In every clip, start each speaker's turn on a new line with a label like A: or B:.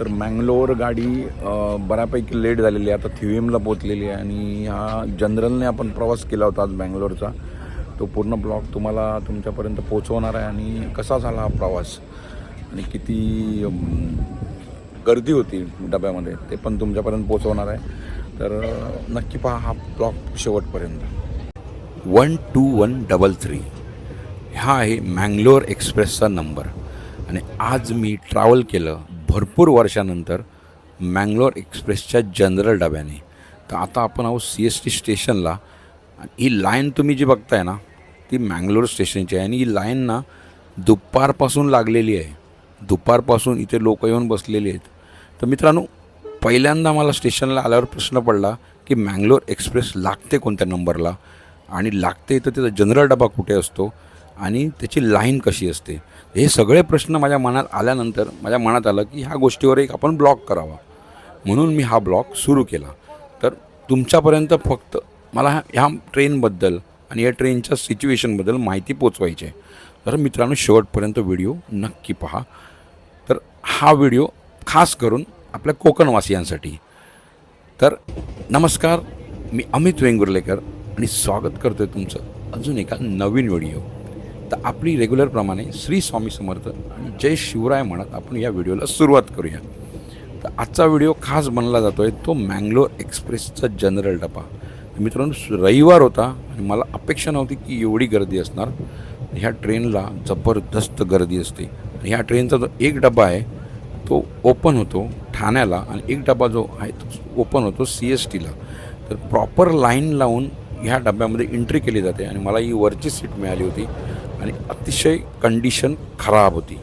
A: तर मँगलोर गाडी बऱ्यापैकी लेट झालेली आहे. आता थिवीमला पोचलेली आहे आणि हा जनरलने आपण प्रवास केला होता आज बँगलोरचा तो पूर्ण ब्लॉक तुम्हाला तुमच्यापर्यंत पोचवणार आहे आणि कसा झाला हा प्रवास? आणि किती गर्दी होती डब्यामध्ये ते पण तुमच्यापर्यंत पोचवणार आहे. तर नक्की पहा हा ब्लॉक शेवटपर्यंत. One two one double three. हा आहे मँगलोर एक्सप्रेसचा नंबर. आणि आज मी ट्रॅव्हल केलं भरपूर वर्षानंतर मँगलोर एक्सप्रेसच्या जनरल डब्याने. तर आता आपण आहोत सी एस टी स्टेशनला. ही लाईन तुम्ही जी बघताय ना ती मँगलोर स्टेशनची आहे. आणि ही लाईन ना दुपारपासून लागलेली आहे. दुपारपासून इथे लोक येऊन बसलेली आहेत. तर मित्रांनो पहिल्यांदा मला स्टेशनला आल्यावर प्रश्न पडला की मँगलोर एक्सप्रेस लागते कोणत्या नंबरला? आणि लागते तर त्याचा जनरल डबा कुठे असतो? आणि त्याची लाईन कशी असते? हे सगळे प्रश्न माझ्या मनात आल्यानंतर माझ्या मनात आलं की ह्या गोष्टीवर एक आपण ब्लॉग करावा. म्हणून मी हा ब्लॉग सुरू केला. तर तुमच्यापर्यंत फक्त मला ह्या- ह्या ट्रेनबद्दल आणि या ट्रेनच्या सिच्युएशनबद्दल माहिती पोचवायची आहे. तर मित्रांनो शेवटपर्यंत व्हिडिओ नक्की पहा. तर हा व्हिडिओ खास करून आपल्या कोकणवासियांसाठी. तर नमस्कार मी अमित वेंगुर्लेकर आणि स्वागत करतो आहे तुमचं अजून एका नवीन व्हिडिओ. तर आपली रेग्युलरप्रमाणे श्री स्वामी समर्थ आणि जय शिवराय म्हणत आपण या व्हिडिओला सुरुवात करूया. तर आजचा व्हिडिओ खास बनला जातो आहे तो मँगलोर एक्सप्रेसचा जनरल डबा मित्रांनो रविवार होता आणि मला अपेक्षा नव्हती की एवढी गर्दी असणार. ह्या ट्रेनला जबरदस्त गर्दी असते. ह्या ट्रेनचा जो एक डबा आहे तो ओपन होतो ठाण्याला आणि एक डबा जो आहे तो ओपन होतो सी एस टीला तर प्रॉपर लाईन लावून ह्या डब्यामध्ये एंट्री केली जाते आणि मला ही वरची सीट मिळाली होती. आणि अतिशय कंडिशन खराब होती.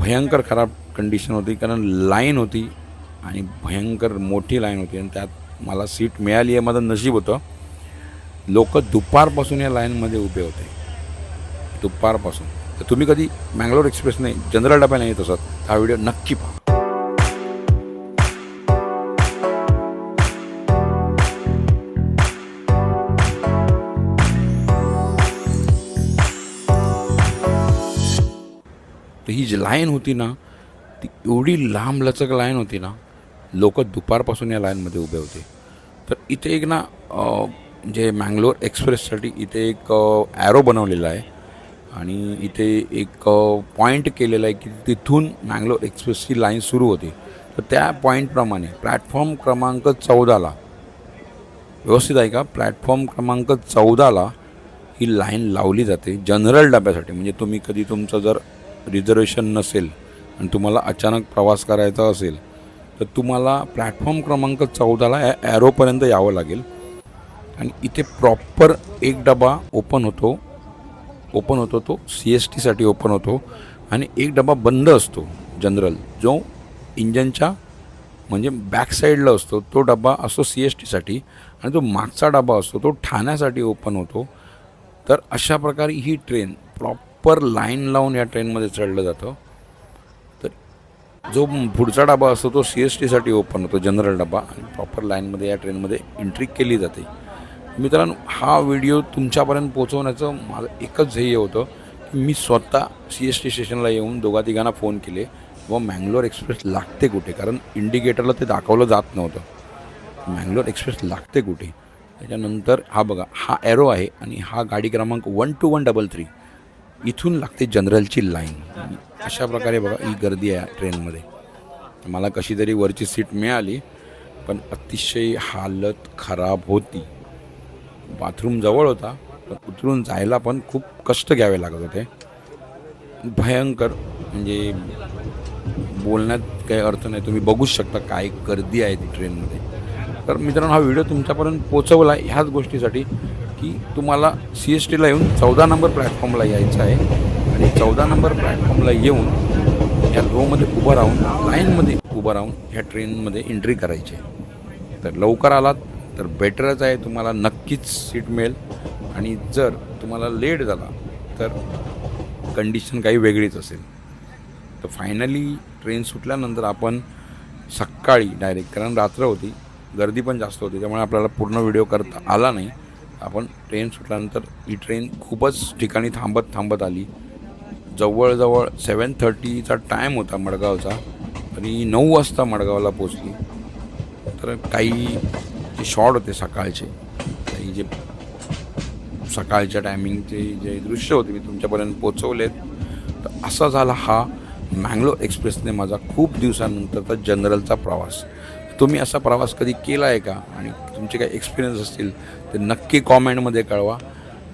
A: भयंकर खराब कंडिशन होती कारण लाईन होती आणि भयंकर मोठी लाईन होती आणि त्यात मला सीट मिळाली आहे माझं नशीब होतं. लोक दुपारपासून या लाईनमध्ये उभे होते. दुपारपासून. तर तुम्ही कधी मँगलोर एक्सप्रेसने जनरल डब्याने येत असत हा व्हिडिओ नक्की पहा. तर ही जी लाईन होती ना ती एवढी लांब लचक लाईन होती ना लोक दुपारपासून या लाईनमध्ये उभे होते. तर इथे एक ना जे मँगलोर एक्सप्रेससाठी इथे एक ॲरो बनवलेला आहे आणि इथे एक पॉईंट केलेला आहे की तिथून मँगलोर एक्सप्रेसची लाईन सुरू होते. तर त्या पॉईंटप्रमाणे प्लॅटफॉर्म क्रमांक चौदाला व्यवस्थित आहे का? प्लॅटफॉर्म क्रमांक चौदाला ही लाईन लावली जाते जनरल डब्यासाठी. म्हणजे तुम्ही कधी तुमचं जर रिझर्वेशन नसेल आणि तुम्हाला अचानक प्रवास करायचा असेल तर तुम्हाला प्लॅटफॉर्म क्रमांक चौदाला ॲ ॲरोपर्यंत यावं लागेल. आणि इथे प्रॉपर एक डबा ओपन होतो ओपन होतो तो सी एस टीसाठी ओपन होतो आणि एक डबा बंद असतो जनरल. जो इंजनच्या म्हणजे बॅक साईडला असतो तो डबा असतो सी एस टीसाठी आणि जो मागचा डबा असतो तो ठाण्यासाठी ओपन होतो. तर अशा प्रकारे ही ट्रेन प्रॉपर लाईन लावून या ट्रेनमध्ये चढलं जातं. तर जो पुढचा डबा असतो तो सी एस टीसाठी ओपन होतो जनरल डबा आणि प्रॉपर लाईनमध्ये या ट्रेनमध्ये एंट्री केली जाते. मित्रांनो हा व्हिडिओ तुमच्यापर्यंत पोहोचवण्याचं माझं एकच ध्येय होतं की मी स्वतः सी एस टी स्टेशनला येऊन दोघा तिघांना फोन केले व मँगलोर एक्सप्रेस लागते कुठे? कारण इंडिकेटरला ते दाखवलं जात नव्हतं. मँगलोर एक्सप्रेस लागते कुठे? त्याच्यानंतर हा बघा हा ॲरो आहे आणि हा गाडी क्रमांक one two one double three इथून लागते जनरलची लाईन. अशा प्रकारे बघा ही गर्दी आहे ट्रेनमध्ये. मला कशी तरी वरची सीट मिळाली पण अतिशय हालत खराब होती. बाथरूम जवळ होता पण उतरून जायला पण खूप कष्ट घ्यावे लागत होते. भयंकर म्हणजे बोलण्यात काही अर्थ नाही. तुम्ही बघूच शकता काय गर्दी आहे ती ट्रेनमध्ये. तर मित्रांनो हा व्हिडिओ तुमच्यापर्यंत पोचवला ह्याच गोष्टीसाठी की तुम्हाला सी एस टीला येऊन चौदा नंबर प्लॅटफॉर्मला यायचं आहे आणि चौदा नंबर प्लॅटफॉर्मला येऊन या रोमध्ये उभं राहून लाईनमध्ये उभं राहून ह्या ट्रेनमध्ये एंट्री करायची आहे. तर लवकर आलात तर बेटरच आहे तुम्हाला नक्कीच सीट मिळेल. आणि जर तुम्हाला लेट झाला तर कंडिशन काही वेगळीच असेल. तर फायनली ट्रेन सुटल्यानंतर आपण सकाळी डायरेक्ट कारण रात्र होती गर्दी पण जास्त होती त्यामुळे आपल्याला पूर्ण व्हिडिओ करता आला नाही. आपण ट्रेन सुटल्यानंतर ही ट्रेन खूपच ठिकाणी थांबत थांबत आली. जवळजवळ सेवन थर्टीचा टाईम होता मडगावचा आणि नऊ वाजता मडगावला पोचली तर काही जे शॉर्ट होते सकाळचे काही जे सकाळच्या टायमिंगचे जे दृश्य होते मी तुमच्यापर्यंत पोचवलेत तर असा झाला हा मँगलोर एक्सप्रेसने माझा खूप दिवसानंतरचा जनरलचा प्रवास. तुम्ही असा प्रवास कधी केला आहे का? आणि तुमचे काही एक्सपिरियन्स असतील ते नक्की कॉमेंटमध्ये कळवा.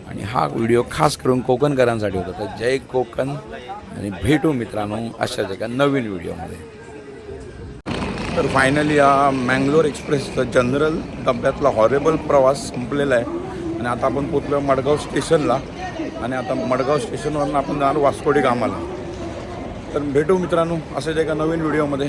A: आणि हा व्हिडिओ खास करून कोकणकरांसाठी होता. तर जय कोकण आणि भेटू मित्रांनो अशाच एका नवीन व्हिडिओमध्ये तर फायनली हा मँगलोर एक्सप्रेसचा जनरल डब्यातला हॉरेबल प्रवास संपलेला आहे. आणि आता आपण पोचलो मडगाव स्टेशनला. आणि आता मडगाव स्टेशनवरून आपण जाणार वास्कोडी कामाला तर भेटू मित्रांनो असेच एका नवीन व्हिडिओमध्ये